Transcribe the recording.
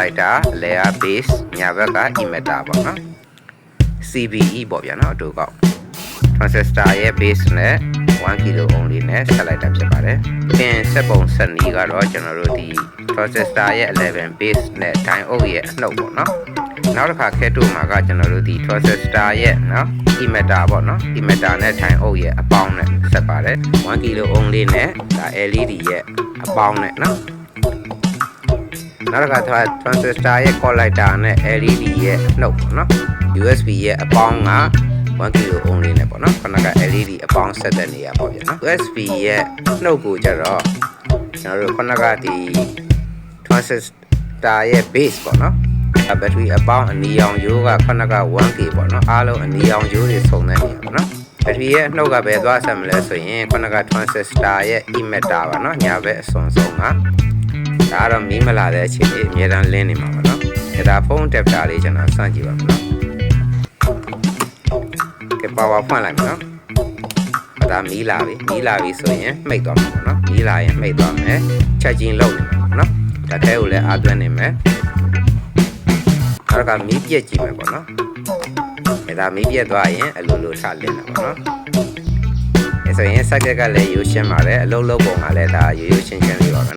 collector layer base ညာဘက်က emitter ပေါ့နော် CBE ပေါ့ဗျာနော်အတူကောက် transistor ရဲ့ base နဲ့1 kilo ohm လေးနဲ့ဆက်လိုက်တာဖြစ်ပါတယ်။ပြင်စက်ပုံစက်နီးကတော့ကျွန်တော်တို့ဒီ transistor ရဲ့11 base နဲ့ diode ရဲ့အနှုတ်ပေါ့နော်။နောက်တစ်ခါခဲတူမှာကကျွန်တော်တို့ဒီ transistor ရဲ့နော် emitter ပေါ့နော် emitter နဲ့ diode ရဲ့အပေါင်းနဲ့ဆက်ပါတယ်1 kilo ohm လေးနဲ့ဒါ LED ရဲ့အပေါင်းနဲ့နော် နောက်တစ်ခါ transistor ရဲ့ collector နဲ့ LED ရဲ့နှုတ်ပေါ့နော် USB ရဲ့အပေါင်းက1 kilo ohm လေးနဲ့ပေါ့နော်ခဏက LED အပေါင်းဆက်တဲ့နေရာပေါ့ဗျာနော် USB ရဲ့နှုတ်ကိုကြတော့ကျွန်တော်တို့ခဏကဒီ transistor ရဲ့ base ပေါ့နော်ဘက်ထရီအပေါင်းအနီရောင်ရိုးကခဏက 1K ပေါ့နော်အားလုံးအနီရောင်ရိုးတွေစုံတဲ့နေရာပေါ့နော်ဘက်ထရီရဲ့နှုတ်ကပဲသွားဆက်မလဲဆိုရင်ခဏက transistor ရဲ့ emitter ပါနော်ညာဘက်အစွန်ဆုံးက ဒါကတော့မီးမလာတဲ့အချိန်လေးအများတန်းလင်းနေမှာပါနော်ဒါဖုန်း adapter လေးကျွန်တော်စမ်းကြည့်ပါမယ်နော်ကဲ power ဖွင့်လိုက်မယ်နော်ဒါမီးလာပြီမီးလာပြီဆိုရင်မှိတ်သွားမှာပေါ့နော်မီးလာရင်မှိတ်သွားမယ်ချက်ချင်းလုပ်နေမှာပေါ့နော်ဒါထဲကိုလည်းအားသွင်းနေမယ်နောက်ကမီးပြက်ကြည့်မယ်ပေါ့နော်ဒါမီးပြက်သွားရင်အလိုလိုထလင်းတာပေါ့နော်အဲဆိုရင်စက်ကက်ကလည်းရိုးရှင်းပါတယ်အလုံးလုံးပုံကလည်းဒါရိုးရိုးရှင်းရှင်းလေးပါပဲ